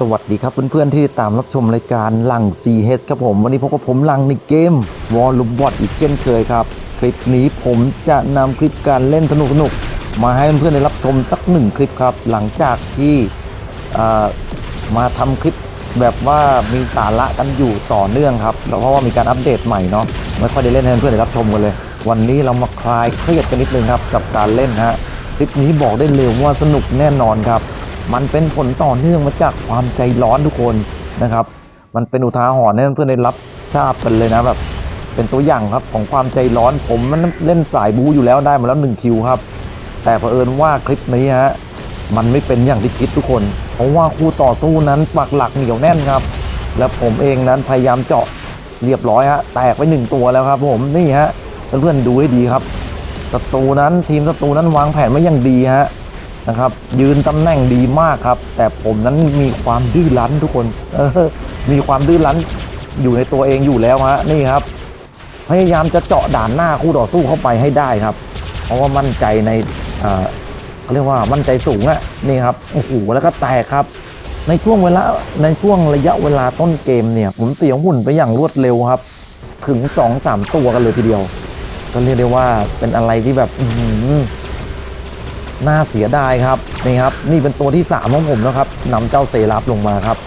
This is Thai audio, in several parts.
สวัสดีครับเพื่อนๆที่ติดตามรับชมรายการหลัง CH ครับผม วันนี้พบกับผมหลังในเกมวอลลุ่บอทอีกเช่นเคยครับ คลิปนี้ผมจะนำคลิปการเล่นสนุกๆ มาให้เพื่อนๆได้รับชมสักหนึ่งคลิปครับ หลังจากที่มาทำคลิปแบบว่ามีสาระกันอยู่ต่อเนื่องครับเพราะว่ามีการอัปเดตใหม่เนาะไม่ค่อยได้เล่นให้เพื่อนๆได้รับชมกันเลย วันนี้เรามาคลายเครียดกันนิดนึงครับกับการเล่นฮะคลิปนี้บอกได้เลยว่าสนุกแน่นอนครับ มันเป็นผลต่อเนื่องมาจากความใจร้อนทุกคนนะครับ มันเป็นอุทาหรณ์ให้เพื่อนๆได้รับทราบกันเลยนะแบบเป็นตัวอย่างครับของความใจร้อนผมมันเล่นสายบูอยู่แล้วได้มาแล้วหนึ่งคิวครับ แต่เผอิญว่าคลิปนี้ฮะมันไม่เป็นอย่างที่คิดทุกคน เพราะว่าคู่ต่อสู้นั้นปักหลักเหนียวแน่นครับ และผมเองนั้นพยายามเจาะเรียบร้อยฮะแตกไปหนึ่งตัวแล้วครับ ผมนี่ฮะเพื่อนๆดูให้ดีครับศัตรูนั้นทีมศัตรูนั้นวางแผนไว้อย่างดีฮะ นะครับ ยืนตำแหน่งดีมากครับ แต่ผมนั้นมีความดื้อรั้นทุกคนเออมีความดื้อรั้นอยู่ในตัวเองอยู่แล้วฮะนี่ครับ พยายามจะเจาะด่านหน้าคู่ต่อสู้เข้าไปให้ได้ครับ เพราะว่ามั่นใจในเขาเรียกว่ามั่นใจสูงอะนี่ครับโอ้โหแล้วก็แตกครับ ในช่วงเวลาในช่วงระยะเวลาต้นเกมเนี่ย ผมเสียหุ่นไปอย่างรวดเร็วครับ ถึง2อสามตัวกันเลยทีเดียว ก็เรียกได้ว่าเป็นอะไรที่แบบ อื น่าเสียดายครับนี่ครับนี่เป็นตัวที่สามของผมนะครับนำเจ้าเซรับลงมาครับ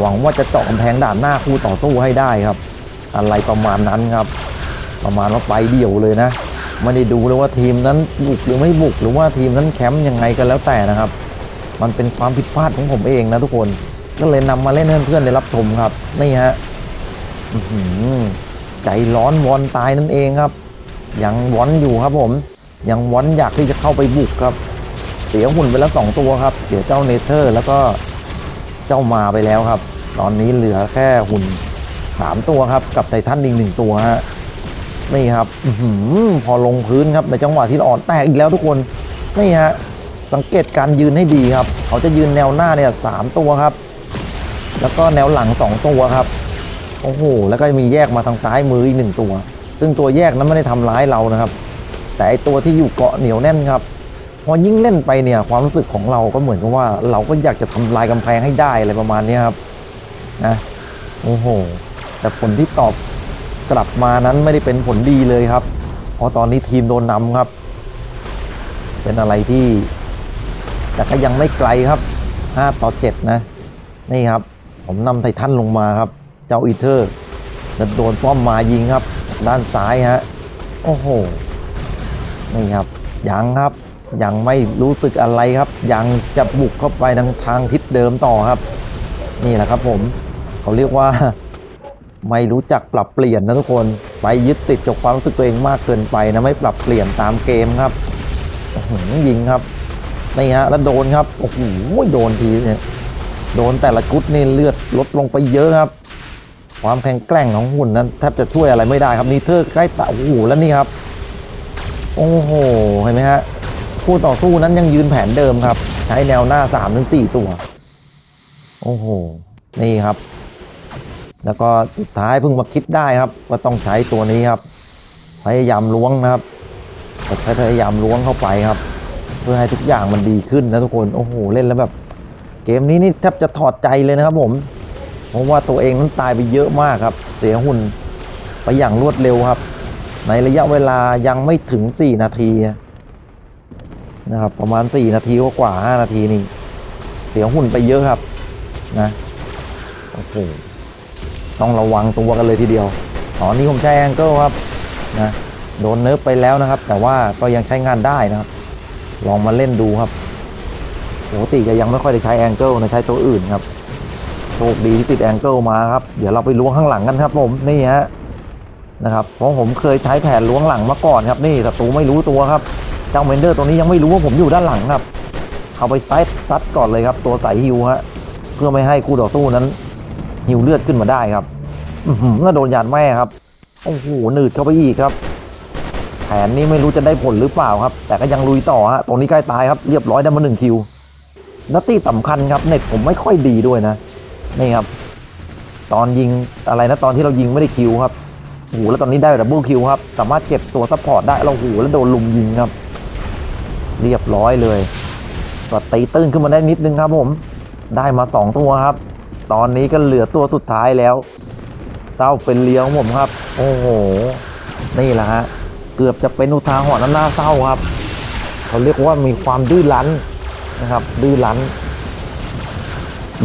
หวังว่าจะเจาะกำแพงด่านหน้าคู่ต่อสู้ให้ได้ครับ อะไรประมาณนั้นครับ ประมาณว่าไปเดี่ยวเลยนะไม่ได้ดูเลยว่าทีมนั้นบุกหรือไม่บุกหรือว่าทีมนั้นแคมป์ยังไงกันแล้วแต่นะครับ มันเป็นความผิดพลาดของผมเองนะทุกคนก็เลยนำมาเล่นเพื่อนๆได้รับชมครับนี่ฮะหือใจร้อนวอนตายนั่นเองครับ ยังวอนอยู่ครับผม ยังวอนอยากที่จะเข้าไปบุกครับ สียหุ่นไปแล้วสองตัวครับ เสียเจ้าเนเธอร์แล้วก็เจ้ามาไปแล้วครับ ตอนนี้เหลือแค่หุ่นสามตัวครับ กับไททันอีกหนึ่งตัวฮะนี่ครับอพอลงพื้นครับในจังหวะที่อ่อนแตกอีกแล้วทุกคนนี่ฮะสังเกตการยืนให้ดีครับ เขาจะยืนแนวหน้าเนี่ยสามตัวครับ แล้วก็แนวหลังสองตัวครับโอ้โหแล้วก็มีแยกมาทางซ้ายมืออีกหนึ่งตัว ซึ่งตัวแยกนั้นไม่ได้ทำร้ายเรานะครับ แต่ไอตัวที่อยู่เกาะเหนียวแน่นครับ พอยิ่งเล่นไปเนี่ยความรู้สึกของเราก็เหมือนกับว่า เราก็อยากจะทำลายกำแพงให้ได้อะไรประมาณนี้ครับนะโอ้โห แต่ผลที่ตอบกลับมานั้นไม่ได้เป็นผลดีเลยครับ เพราะตอนนี้ทีมโดนนำครับ เป็นอะไรที่ แต่ก็ยังไม่ไกลครับ 5 ต่อ 7 นะ นี่ครับ ผมนำไททันลงมาครับ เจ้าอีเทอร์แล้วโดนป้อมมายิงครับ ด้านซ้ายฮะโอ้โหนี่ครับยังครับ ยังไม่รู้สึกอะไรครับ ยังจะบุกเข้าไปทางทางทิศเดิมต่อครับ นี่แหละครับผมเขาเรียกว่าไม่รู้จักปรับเปลี่ยนนะทุกคนไปยึดติดกับความรู้สึกตัวเองมากเกินไปนะไม่ปรับเปลี่ยนตามเกมครับยิงครับนี่ฮะแล้วโดนครับโอ้โหโดนทีเนี่ยโดนแต่ละชุดนี่เลือดลดลงไปเยอะครับ ความแข็งแกร่งของหุ่นนั้นแทบจะช่วยอะไรไม่ได้ครับนี่เธอใกล้ตะโอ้โหแล้วนี่ครับ โอ้โหเห็นไหมฮะ คู่ต่อสู้นั้นยังยืนแผนเดิมครับ ใช้แนวหน้า3าถึงสตัว โอ้โห นี่ครับ แล้วก็สุดท้ายเพิ่งมาคิดได้ครับ ว่าต้องใช้ตัวนี้ครับ พยายามล้วงนะครับแต่ใช้พยายามล้วงเข้าไปครับ เพื่อให้ทุกอย่างมันดีขึ้นนะทุกคน โอ้โห เล่นแล้วแบบ เกมนี้นี่แทบจะถอดใจเลยนะครับผม เพราะว่าตัวเองนั้นตายไปเยอะมากครับ เสียหุ่นไปอย่างรวดเร็วครับ ในระยะเวลายังไม่ถึง 4 นาที นะครับ ประมาณ 4 นาทีกว่าๆ5นาทีนี่เสียหุ่นไปเยอะครับนะโอ้โหต้องระวังตัวกันเลยทีเดียวตอนนี้ผมใช้แองเกิลครับนะโดนเนิร์ฟไปแล้วนะครับ แต่ว่าก็ยังใช้งานได้นะครับ ลองมาเล่นดูครับปกติจะยังไม่ค่อยได้ใช้แองเกิลนะใช้ตัวอื่นครับโชคดีที่ติดแองเกิลมาครับ เดี๋ยวเราไปล้วงข้างหลังกันครับ ผมนี่ฮะนะครับเพราะผมเคยใช้แผนล้วงหลังมาก่อนครับ นี่ศัตรูไม่รู้ตัวครับ จ้าเมนเดอร์ตัวนี้ยังไม่รู้ว่าผมอยู่ด้านหลังครับ เข้าไปไซด์ซัดก่อนเลยครับ ตัวใสฮิวฮะเพื่อไม่ให้คู่ต่อสู้นั้นฮิวเลือดขึ้นมาได้ครับอือหือก็โดนยานแม่ครับโอ้โหหนืดเข้าไปอีกครับแผนนี้ไม่รู้จะได้ผลหรือเปล่าครับ แต่ก็ยังลุยต่อฮะตรงนี้ใกล้ตายครับเรียบร้อยได้มาหนึ่งคิวแล้วที่สำคัญครับเน็ตผมไม่ค่อยดีด้วยนะนี่ครับ ตอนยิงอะไรนะตอนที่เรายิงไม่ได้คิวครับโอ้โหแล้วตอนนี้ได้ดับเบิลคิวครับสามารถเก็บตัวซัพพอร์ตได้เราโอ้โหแล้วโดนลุมยิงครับ เรียบร้อยเลยก็ตีตื้นขึ้นมาได้นิดนึงครับผมได้มา 2 ตัวครับ ตอนนี้ก็เหลือตัวสุดท้ายแล้ว เจ้าเฟนเลียของผมครับ โอ้โห นี่แหละฮะ เกือบจะเป็นอุทาหรณ์น้ำหน้าเศร้าครับ เขาเรียกว่ามีความดื้อรั้นนะครับ ดื้อรั้น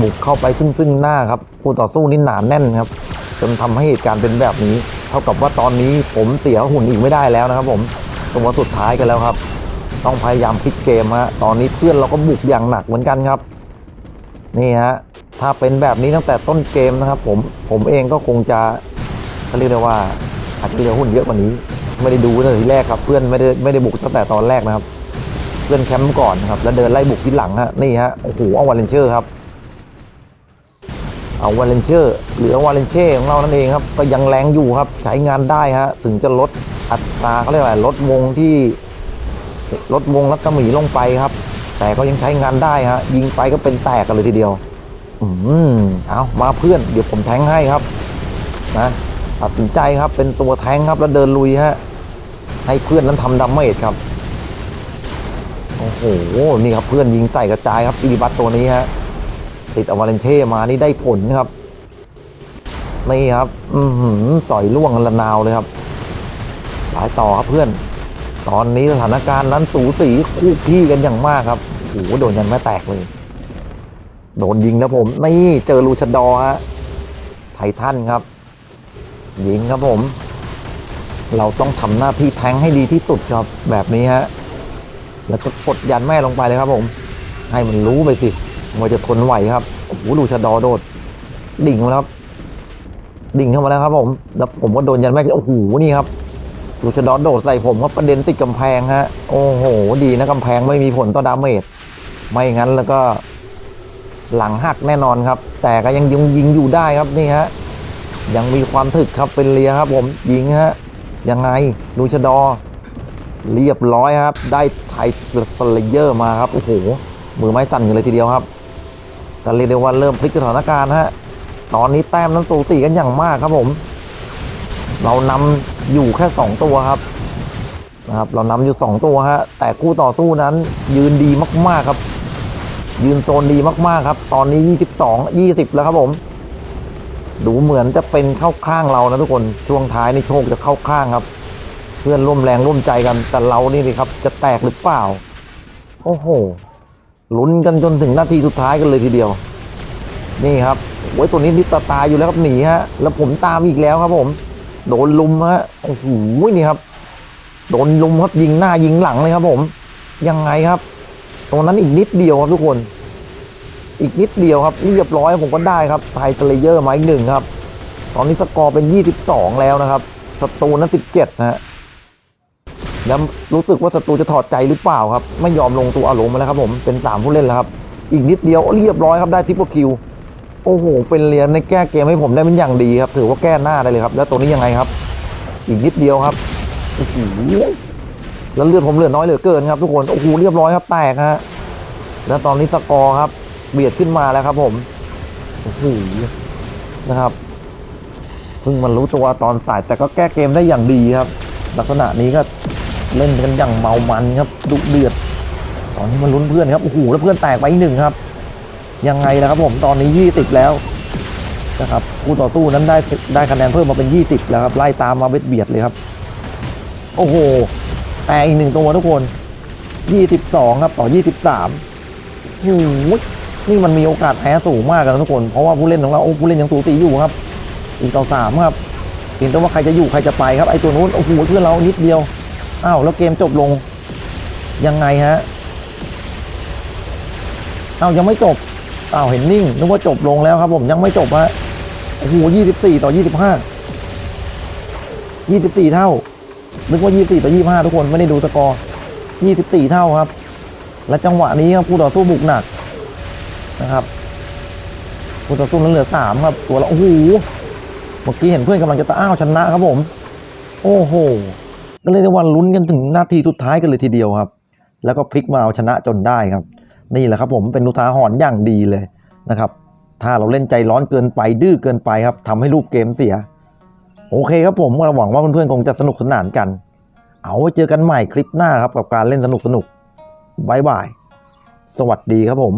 บุกเข้าไปซึ่งซึ่งหน้าครับคู่ต่อสู้นี่หนาแน่นครับ จนทำให้เหตุการณ์เป็นแบบนี้ เท่ากับว่าตอนนี้ผมเสียหุ่นอีกไม่ได้แล้วนะครับ ผมตัวสุดท้ายกันแล้วครับ ต้องพยายามพลิกเกมฮะตอนนี้เพื่อนเราก็บุกอย่างหนักเหมือนกันครับ นี่ฮะถ้าเป็นแบบนี้ตั้งแต่ต้นเกมนะครับ ผมผมเองก็คงจะเขาเรียกได้ว่าอาจจะเลือหุ่นเยอะกว่านี้ ไม่ได้ดูตั้งแต่ทีแรกครับ เพื่อนไม่ได้ไม่ได้บุกตั้งแต่ตอนแรกนะครับ เพื่อนแคมป์ก่อนครับ แล้วเดินไล่บุกที่หลังฮะนี่ฮะโอ้โหเอาวาเลนเชอร์ครับเอาวาเลนเชอร์หรือวาเลนเช่ของเรานั่นเองครับ ก็ยังแรงอยู่ครับใช้งานได้ฮะถึงจะลดอัตราเขาเรียกอะไรลดวงที่ ลดวงรัศมีลงไปครับ แต่ก็ยังใช้งานได้ฮะยิงไปก็เป็นแตกกันเลยทีเดียว อืมเอามาเพื่อนเดี๋ยวผมแทงให้ครับนะตัดสินใจครับเป็นตัวแทงครับแล้วเดินลุยฮะให้เพื่อนนั้นทำดาเมจครับโอ้โหนี่ครับเพื่อนยิงใส่กระจายครับอีบัตตัวนี้ฮะติดอวาเลนเช่มานี่ได้ผลครับนี่ครับ อือหือสอยล่วงละนาวเลยครับหลายต่อครับเพื่อน ตอนนี้สถานการณ์นั้นสูสีคู่ขี้กันอย่างมากครับโอ้โหโดนยันแม่แตกเลย โดนยิงนะผม นี่เจอลูชดอฮะไททันครับ ยิงครับผม เราต้องทำหน้าที่แทงให้ดีที่สุดครับแบบนี้ฮะแล้วก็กดยันแม่ลงไปเลยครับผม ให้มันรู้ไปสิว่าจะทนไหวครับโอ้โหดูชะดอโดด ดิ่งมาแล้วครับดิ่งเข้ามาแล้วครับผม แล้วผมก็โดนยันแม่โอ้โหนี่ครับ ดูชะดอโดดใส่ผมครับประเด็นติดกำแพงฮะ โอ้โห ดีนะกำแพงไม่มีผลต่อดาเมจ ไม่งั้นแล้วก็หลังหักแน่นอนครับ แต่ก็ยังยิงยิงอยู่ได้ครับนี่ฮะ ยังมีความถึกครับเป็นเลียครับผมยิงฮะ ยังไงดูชะดอ เรียบร้อยครับ ได้ไทสเลเยอร์มาครับ โอ้โห มือไม้สั่นกันเลยทีเดียวครับ แต่เรียกได้ว่าเริ่มพลิกสถานการณ์ฮะ ตอนนี้แต้มนั้นสูสีกันอย่างมากครับผม เรานำ อยู่แค่สองตัวครับนะครับ เรานำอยู่สองตัวฮะแต่คู่ต่อสู้นั้นยืนดีมาก ๆครับ ยืนโซนดีมากๆครับ ตอนนี้ 22 20 แล้วครับผม ดูเหมือนจะเป็นเข้าข้างเรานะทุกคนช่วงท้ายนี่โชคจะเข้าข้างครับ เพื่อนร่วมแรงร่วมใจกันแต่เรานี่สิครับ จะแตกหรือเปล่า โอ้โหลุ้นกันจนถึงนาทีสุดท้ายกันเลยทีเดียว นี่ครับโอ้ยตัวนี้นิดตาตายอยู่แล้วครับหนีฮะแล้วผมตามอีกแล้วครับผม โดนลุมฮะโอ้โหนี่ครับ โดนลุมครับยิงหน้ายิงหลังเลยครับ ผม ยังไงครับ ตรงนั้นอีกนิดเดียวครับทุกคน อีกนิดเดียวครับเรียบร้อยผมก็ได้ครับไทยสเลเยอร์มาอีกหนึ่งครับ ตอนนี้สกอร์เป็น 22 แล้วนะครับศัตรูนั้น17นะฮะแล้วรู้สึกว่าศัตรูจะถอดใจหรือเปล่าครับ ไม่ยอมลงตัวอาลงมาแล้วครับผมเป็น 3 ผู้เล่นแล้วครับ อีกนิดเดียวเรียบร้อยครับได้ทิปเปิลคิว โอ้โหเฟนเลียนในแก้เกมให้ผมได้เป็นอย่างดีครับ ถือว่าแก้หน้าได้เลยครับ แล้วตัวนี้ยังไงครับ อีกนิดเดียวครับโอ้โหแล้วเลือดผมเหลือน้อยเหลือเกินครับทุกคนโอ้โหเรียบร้อยครับแตกฮะแล้วตอนนี้สกอร์ครับ เบียดขึ้นมาแล้วครับ ผมโอ้โหนะครับเพิ่งมารู้ตัวตอนสายแต่ก็แก้เกมได้อย่างดีครับ ลักษณะนี้ก็เล่นกันอย่างเมามันครับดุเดือดตอนนี้มันลุ้นเพื่อนครับโอ้โหแล้วเพื่อนแตกไปอีกหนึ่งครับ ยังไงล่ะครับผมตอนนี้ 20 แล้วนะครับคู่ต่อสู้นั้นได้ได้คะแนนเพิ่มมาเป็น 20 แล้วครับไล่ตามมาเบียดเบียดเลยครับ โอ้โห แตกอีกหนึ่งตัวทุกคน 22 ครับต่อ 23โอ้โหนี่มันมีโอกาสแพ้สูงมากกันะทุกคน เพราะว่าผู้เล่นของเราโอ้ผู้เล่นยังสูสีอยู่ครับอีกต่อสามครับเห็นแต่ว่าใครจะอยู่ใครจะไปครับไอตัวนู้นโอ้โหเพื่อนเรานิดเดียวอ้าวแล้วเกมจบลงยังไงฮะอ้าวยังไม่จบ อ้าวเห็นนิ่งนึกว่าจบลงแล้วครับ ผมยังไม่จบฮะโอ้โหยี่สิบสี่ต่อยี่สิบห้ายี่สิบสี่เท่านึกว่ายี่สิบสี่ต่อยี่ห้าทุกคนไม่ได้ดูสกอร์ยี่สิบสี่เท่าครับ และจังหวะนี้ครับผู้ต่อสู้บุกหนักนะครับผู้ต่อสู้นั้นเหลือสามครับ ตัวละโอ้โหเมื่อกี้เห็นเพื่อนกำลังจะตะอ้าวชนะครับผม โอ้โหก็เลยได้ว่าลุ้นกันถึงนาทีสุดท้ายกันเลยทีเดียวครับ แล้วก็พลิกมาเอาชนะจนได้ครับ นี่แหละครับผมเป็นอุทาหรณ์อย่างดีเลยนะครับ ถ้าเราเล่นใจร้อนเกินไปดื้อเกินไปครับทำให้รูปเกมเสีย โอเคครับผมเราหวังว่าเพื่อนๆคงจะสนุกสนานกัน เอาไว้เจอกันใหม่คลิปหน้าครับกับการเล่นสนุกสนุกๆบายบาย สวัสดีครับผม